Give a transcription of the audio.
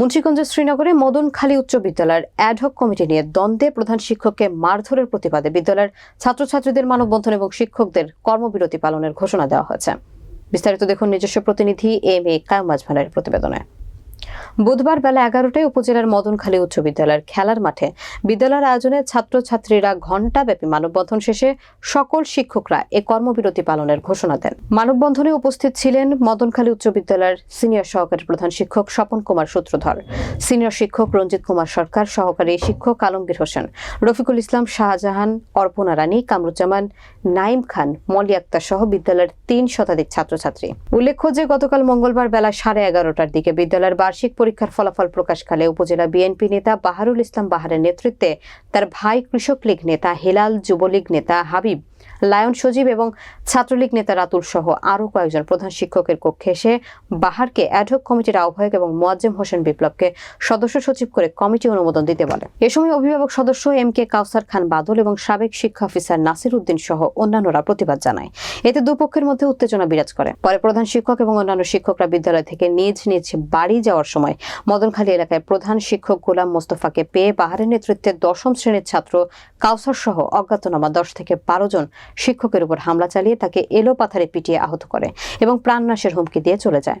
মুন্সিগঞ্জের শ্রীনগরে মদনখালী উচ্চ বিদ্যালয়ের অ্যাডহক কমিটি নিয়ে দ্বন্দ্বে প্রধান শিক্ষককে মারধরের প্রতিবাদে বিদ্যালয়ের ছাত্রছাত্রীদের মানববন্ধন এবং শিক্ষকদের কর্মবিরতি পালনের ঘোষণা দেওয়া হয়েছে। বিস্তারিত দেখুন নিজস্ব প্রতিনিধি এম এ কায়ুম আজমানের প্রতিবেদনে। বুধবার বেলা এগারোটায় উপজেলার মদনখালী উচ্চ বিদ্যালয়ের খেলার মাঠে বিদ্যালয়ের আয়োজনে ছাত্রছাত্রীরা ঘণ্টাব্যাপী মানববন্ধন শেষে সকল শিক্ষকরা এ কর্মবিরতি পালনের ঘোষণা দেন। মানববন্ধনে উপস্থিত ছিলেন মদনখালী উচ্চ বিদ্যালয়ের সিনিয়র সহকারী প্রধান শিক্ষক স্বপন কুমার সূত্রধর, সিনিয়র শিক্ষক রঞ্জিত কুমার সরকার, সহকারী শিক্ষক আলমগীর হোসেন, রফিকুল ইসলাম শাহজাহান, অর্পণা রানী, কামরুজ্জামান, নাইম খান, মলি আক্তার সহ বিদ্যালয়ের তিন শতাধিক ছাত্রছাত্রী। উল্লেখ্য যে গতকাল মঙ্গলবার বেলা সাড়ে এগারোটার দিকে বিদ্যালয়ের বার্ষিক পরীক্ষার ফলাফল প্রকাশকালে উপজেলা বিএনপি নেতা বাহারুল ইসলাম বাহারের নেতৃত্বে তার ভাই কৃষক লীগ নেতা হেলাল যুবলীগ নেতা হাবিব লায়ন সজীব এবং ছাত্রলীগ নেতা রাতুল সহ আরও কয়েকজন প্রধান শিক্ষকের কক্ষে এসে বাহারকে অ্যাডহক কমিটির আহ্বায়ক এবং মোয়াজ্জেম হোসেন বিপ্লবকে সদস্য সচিব করে কমিটি অনুমোদন দিতে বলে। এ সময় অভিভাবক সদস্য এম কে কাউসার খান বাদল এবং সাবেক শিক্ষা অফিসার নাসির উদ্দিন সহ অন্যান্যরা প্রতিবাদ জানায়। এতে দুপক্ষের মধ্যে উত্তেজনা বিরাজ করে। পরে প্রধান শিক্ষক এবং অন্যান্য শিক্ষকরা বিদ্যালয় থেকে নিজ নিজ বাড়ি যাওয়ার সময় মদনখালী এলাকায় প্রধান শিক্ষক গোলাম মোস্তফাকে পেয়ে বাহারের নেতৃত্বে দশম শ্রেণির ছাত্র কাউসার সহ অজ্ঞাতনামা দশ থেকে বারো জন শিক্ষকের উপর হামলা চালিয়ে তাকে এলোপাথারে পিটিয়ে আহত করে এবং প্রাণনাশের হুমকি দিয়ে চলে যায়।